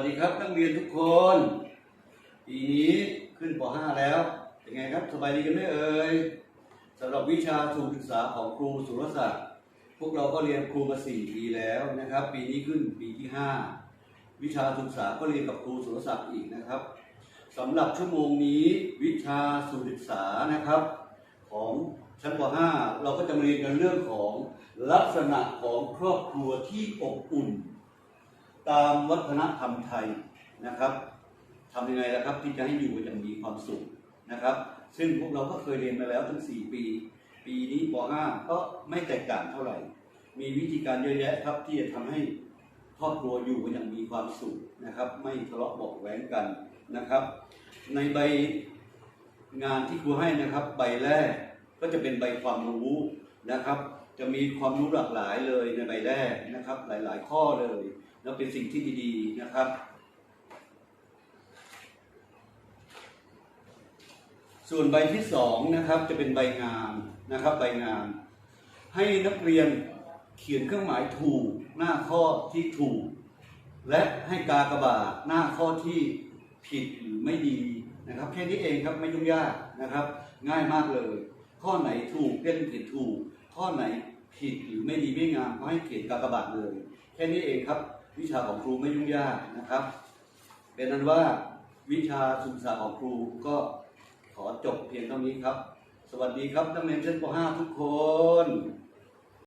วัสดีครับนักเรียนทุกคนปีนี้ขึ้นป .5 แล้ว เป็นไงครับสบายดีกันไหมเอ่ยสำหรับวิชาสูตรศึกษาของครูสุรศักดิ์พวกเราก็เรียนครูมา4ปีแล้วนะครับ ปีนี้ขึ้นปีที่ 5 วิชาศึกษาก็เรียนกับครูสุรศักดิ์อีกนะครับสำหรับชั่วโมงนี้วิชาสูตรศึกษานะครับ ของชั้นป .5 เราก็จะมาเรียนกันเรื่องของลักษณะของครอบครัวที่อบอุ่น ตามวัฒนธรรมไทยนะครับทำยังไงล่ะครับที่จะให้อยู่อย่างมีความสุขนะครับ ซึ่งพวกเราก็เคยเรียนมาแล้วทั้ง4 ปี ปีนี้ป .5 ก็ไม่แตกต่างเท่าไหร่ มีวิธีการเยอะแยะครับที่จะทำให้ครอบครัวอยู่กันอย่างมีความสุขนะครับ ไม่ทะเลาะเบาะแว้งกันนะครับ ในใบงานที่ครูให้นะครับ ใบแรกก็จะเป็นใบความรู้นะครับ จะมีความรู้หลากหลายเลยในใบแรกนะครับ หลาย ๆ ข้อเลย แล้วเป็นสิ่งที่ดีๆนะครับ ส่วนใบที่สองนะครับจะเป็นใบงานนะครับใบงาน ให้นักเรียนเขียนเครื่องหมายถูกหน้าข้อที่ถูก และให้กากระบาทหน้าข้อที่ผิดหรือไม่ดีนะครับแค่นี้เองครับไม่ยุ่งยากนะครับ ง่ายมากเลย ข้อไหนถูกเล่นเขียนถูก ข้อไหนผิดหรือไม่ดีไม่งามก็ให้เขียนกากบาทเลย แค่นี้เองครับ วิชาของครูไม่ยุ่งยากนะครับ เป็นนั้นว่าวิชาศึกษาของครูก็ขอจบเพียงเท่านี้ครับ สวัสดีครับนักเรียนชั้นป .5 ทุกคน